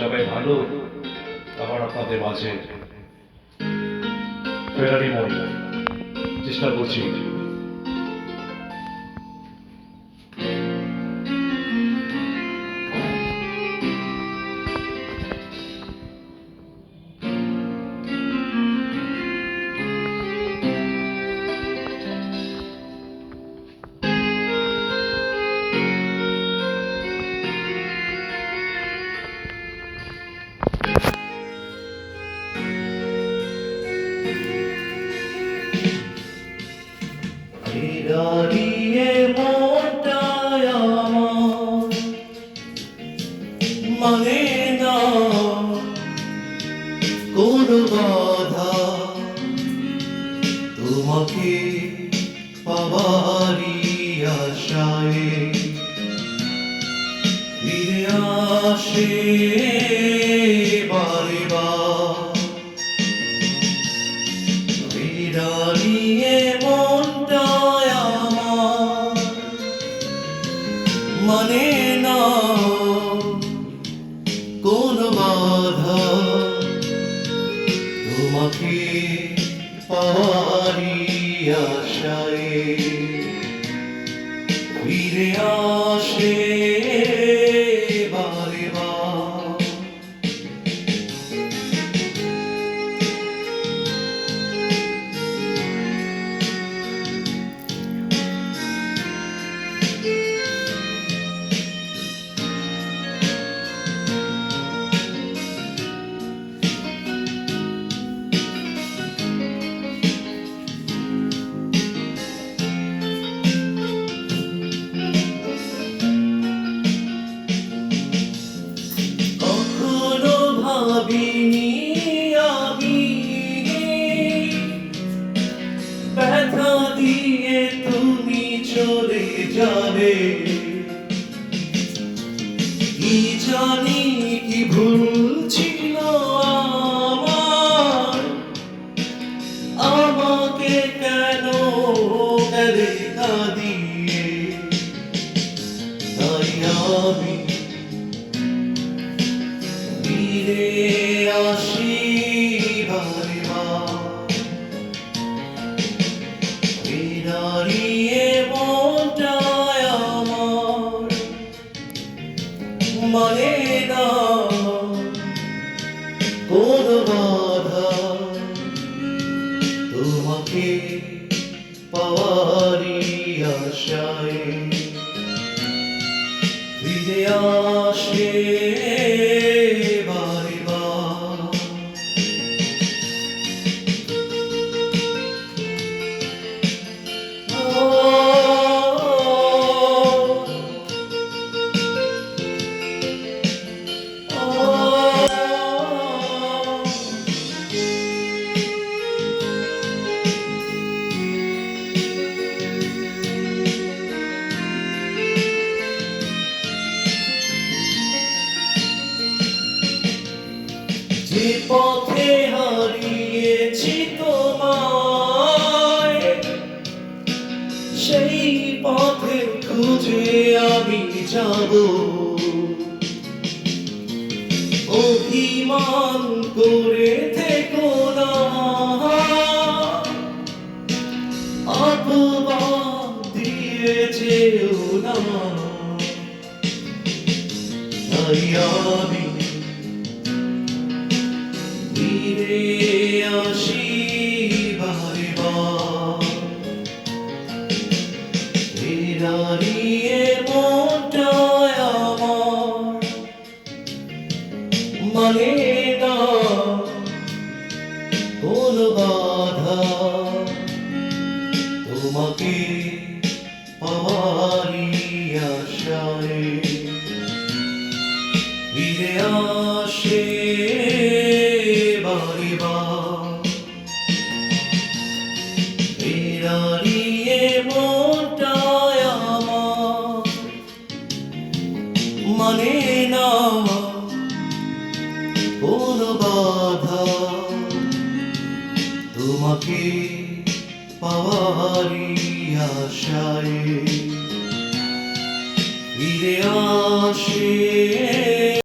সবাই ভালো আবার আপনাদের মাঝে ফেরারি মন চেষ্টা করছি। দাঁড়িয়ে মনটায় আমার। মানে না কোন বাধা তোমাকে পাবারি আশায়। ফিরে আসে বারে বার। দাঁড়িয়ে কোন বাধা? তোমাকে পারি আশায় ফিরে আসে ভাবিনি আমি ব্যথা দিয়ে তুমি চলে যাবে কি জানি কি আমার আমাকে কেন গেলে কাঁদিয়ে মানে না কোন বাধা তোমাকে পাওয়ারি আশায় ফিরে আসে যে পথে হারিয়েছি তোমায়, সেই পথে খুঁজে আমি যাব। অভিমান করে থেকো না। অপবাদ দিয়ে যেও না। আসি বারে দাঁড়িয়ে মনটায় আমার মানে না কোন বাধা তোমাকে পাওয়ারি আশায় ফিরে আসে মানে না কোন বাধা। তোমাকে পাওয়ারি আশায় ফিরে আসে।